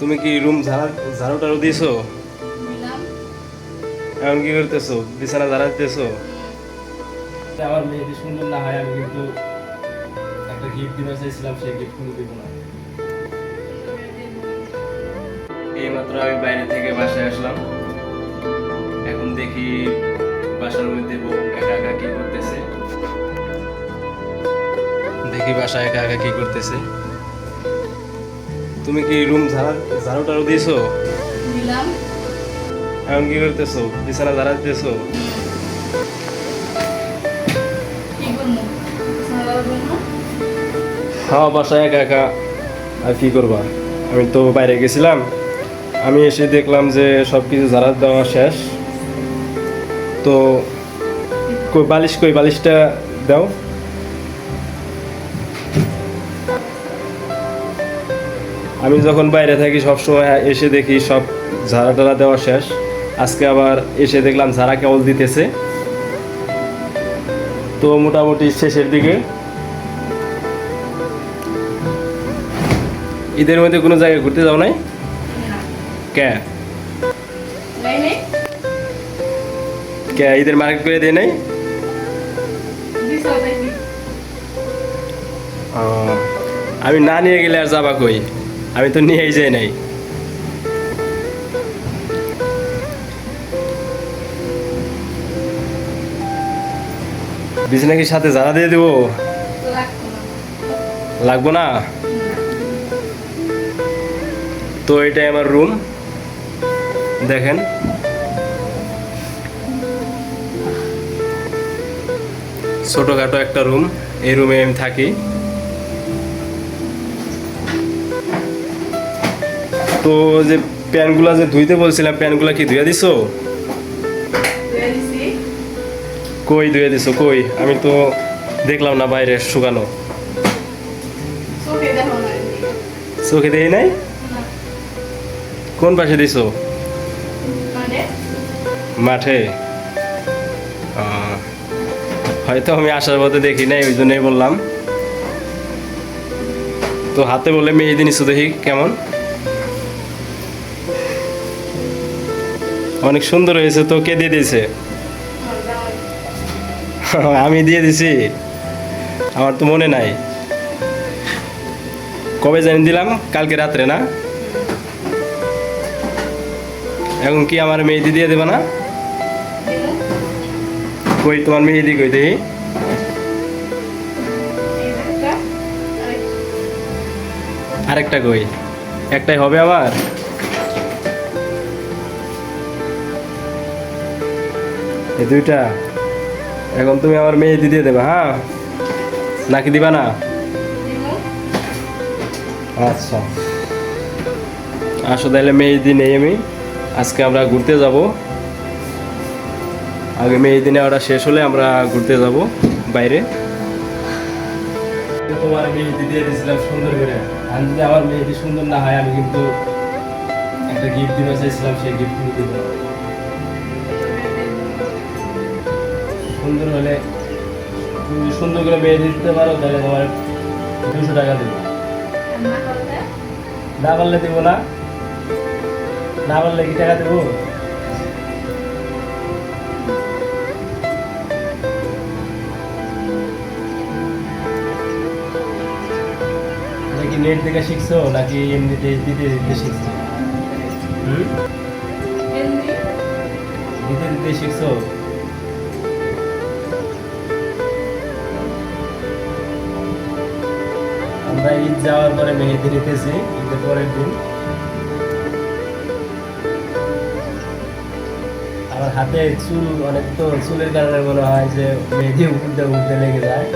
তুমি কি রুম ঝাড়ু টাড়ু দিয়েছ? এখন কি করতেছো? বিছানা ঝাড়া দিতেছো? আমার মেয়েটি সুন্দর না হয় আমি কিন্তু একটা গিফট দিতে চাইছিলাম সেই গিফট কিন্তু দিব না। এইমাত্র আমি বাইরে থেকে বাসায় আসলাম। এখন দেখি বাসার মধ্যে বউ একা একা কি করতেছে। দেখি বাসায় একা একা কি করতেছে। তুমি কি রুম ঝাড়া ঝাড়ু টাড়ু দিয়েছ? দিলাম। এখন কি করতেছো? বিছানা ঝাড়া দিতেছো হ্যাঁ বাসায় একা একা আর কি করবা? আমি তো বাইরে গেছিলাম। আমি এসে দেখলাম যে সব কিছু ঝাড়া দেওয়া শেষ। তো কই বালিশ কই বালিশটা দাও। আমি যখন বাইরে থাকি সবসময় এসে দেখি সব ঝাড়া টাড়া দেওয়া শেষ। আজকে আবার এসে দেখলাম ঝাড়া কেবল দিতেছে। তো মোটামুটি শেষের দিকে ঈদের মধ্যে কোনো জায়গায় ঘুরতে যাও নাই? কে? কে ঈদের মার্কেট করে দেয় নাই? আমি না নিয়ে গেলে আর যাবা কই? আমি তো নিয়েই যাই নাই। বিছানা কি সাথে জানা দিয়ে দেবো? লাগবো না। তো এটাই আমার রুম দেখেন। ছোটোখাটো একটা রুম এই রুমে আমি থাকি। তো যে প্যান্টগুলো যে ধুইতে বলছিলাম প্যান্টগুলো কি ধুয়ে দিছো? কই ধুয়ে দিছো? কই? আমি তো দেখলাম না বাইরে শুকানো। চোখে দেই নাই? কোন পাশে দিছো? মানে? মাঠে। হয়তো আমি আসার পথে দেখি নাই ওই জন্যই বললাম। তো হাতে বলে মেহেদি নিছো দেখি কেমন? অনেক সুন্দর হয়েছে, তো কে দিয়ে দিয়েছে? আমি দিয়ে দিছি। আমার তো মনে নাই। কবে জানি দিলাম? কালকে রাত্রে, না? এখন কি আমার মেহেদি দিয়ে দেবে না? কই, তোমার মেহেদি কই দেখি? আরেকটা কই? একটাই হবে আবার এই দুইটা। এখন তুমি আমার মেহেদি দিয়ে দেবে হ্যাঁ? নাকি দিবা না? আচ্ছা। আসো তাহলে মেহেদি নেই আমি। আজকে আমরা ঘুরতে যাব। আগে মেহেদি নেওয়াটা শেষ হলে আমরা ঘুরতে যাব বাইরে। তোমার মেহেদি দিয়ে দিয়েছিলাম সুন্দর করে। আর যদি আমার মেহেদি সুন্দর না হয়, আমি কিন্তু একটা গিফট দিতে চাইছিলাম, সেই গিফট কিন্তু সুন্দর হলে তুমি যদি সুন্দর করে মেহেদি দিতে পারো তাহলে তোমার দুশো টাকা দেবো। না পারলে দেবো না। না পারলে কি টাকা দেবো? নাকি নেট থেকে শিখছো নাকি এমনিতে দিতে দিতে শিখছো? হুম? দিতে দিতে শিখছো? আমরা ঈদ যাওয়ার পরে মেহেদি নিতেছি, ঈদের পরের দিন। আমার হাতে চুল অনেক তো, চুলের কারণে মনে হয় যে মেহেদি উঠতে উঠতে লেগে যায়।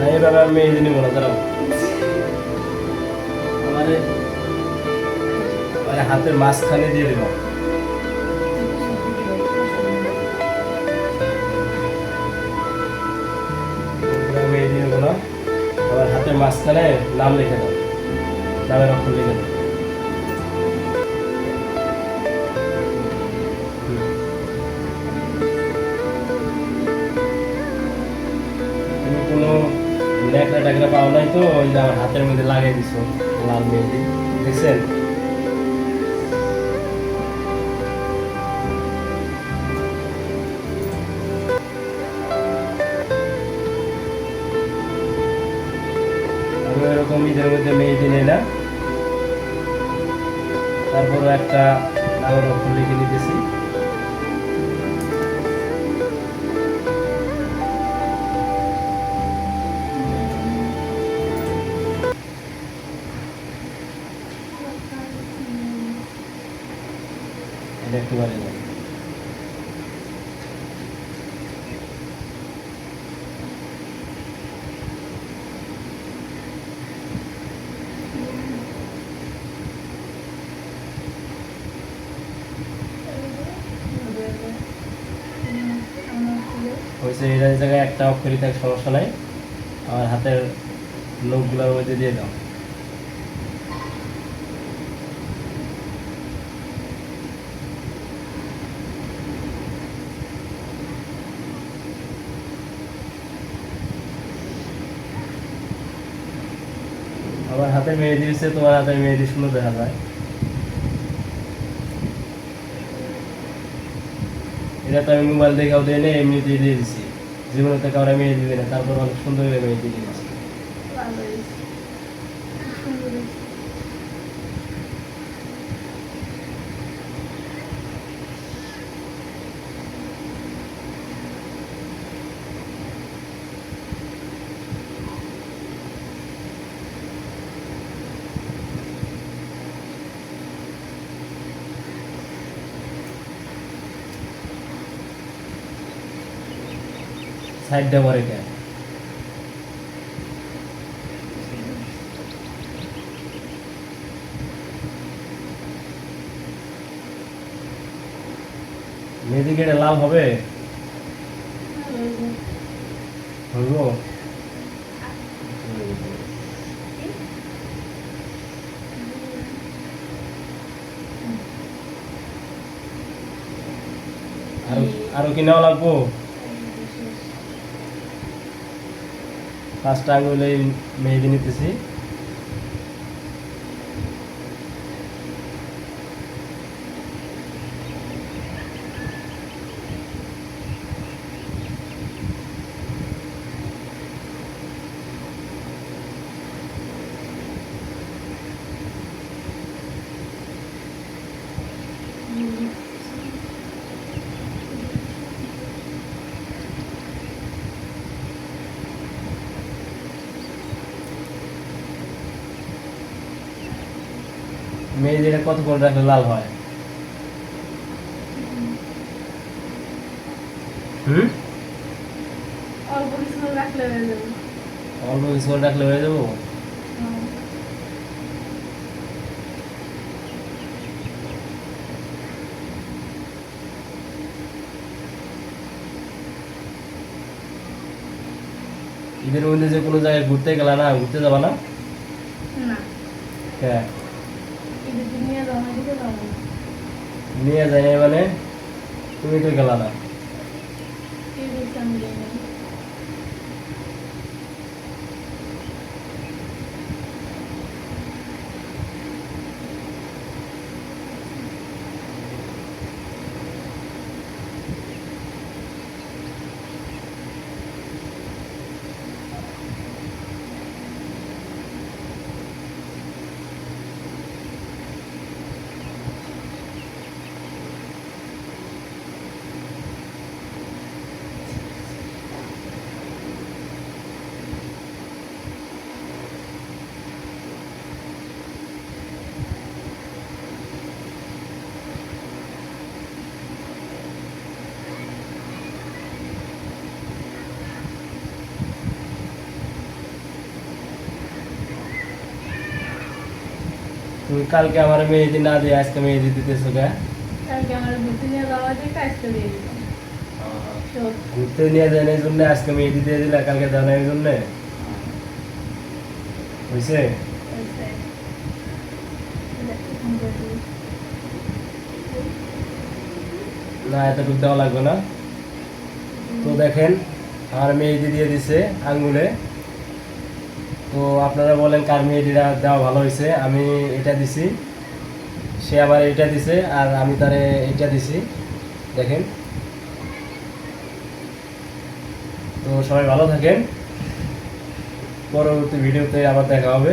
না এভাবে আমি মেহেদি নিব না দাঁড়াও আমারে মানে হাতের মাঝখানে দিয়ে না আমার হাতের মাঝখানে নাম লিখে দাও। নামের অক্ষর লিখে দাও। ট্যাকড়া পাও নাই তো, ওই আমার হাতের মধ্যে লাগিয়ে দিছো, লাল মেহেদি। দেখছেন? আমি এরকম ঈদের মধ্যে মেহেদি নেই না। একটা বাড়ি যাবে হয়েছে এটা জায়গায় একটা অক্ষরই থাকে সমস্যা নাই। আমার হাতের নখগুলোর মধ্যে দিয়ে দাও আমার হাতে মেহেদি দিয়েছে তোমার হাতে মেহেদি সুন্দর দেখা যায়। এটা তো আমি মোবাইল দেখেও দিয়ে এমনি দিয়ে দিছি। জীবনে তো কাউরে মেহেদি দিই না, তারপর অনেক সুন্দর মেহেদি দিয়ে সাইডটা পরে কেন? মেহেদি কেটে লাল হবে? ভালো আরও আরও কি নেওয়া লাগবো? পাঁচটা আঙুলে মেহেদি নিতেছি মেহেদিটা কতক্ষণ রাখলে লাল হয়? হুম? অল্প কিছু রাখলে হয়ে যাবে। অল্প কিছু রাখলে হয়ে যাব? ঈদের মধ্যে যে কোনো জায়গায় ঘুরতে গেলা না? ঘুরতে যাবা না। হ্যাঁ ঈদের দিন নিয়ে যাওয়া হয় দিতে যাব না। নিয়ে যাই মানে তুমি তো গেলা না। তুমি কালকে আমার মেহেদি না দিয়ে আজকে মেহেদি দিতেছো কে? কালকে আমার ঘুরতে নিয়ে যাওয়া দিয়ে কাজটা দিয়ে দিতাম ঘুরতে নিয়ে যায় না এই জন্য আজকে মেহেদি দিয়ে দিলে কালকে দেওয়া না এই জন্য হয়েছে। না এতটুকু দেওয়া লাগবে না। তো দেখেন আমার মেহেদি দিয়ে দিছে আঙ্গুলে। তো আপনারা বলেন কার মেয়েটিরা দেওয়া ভালো হয়েছে, আমি এটা দিছি। সে আবার এটা দিছে আর আমি তারে এটা দিছি, দেখেন। তো সবাই ভালো থাকেন। পরবর্তী ভিডিওতে আবার দেখা হবে।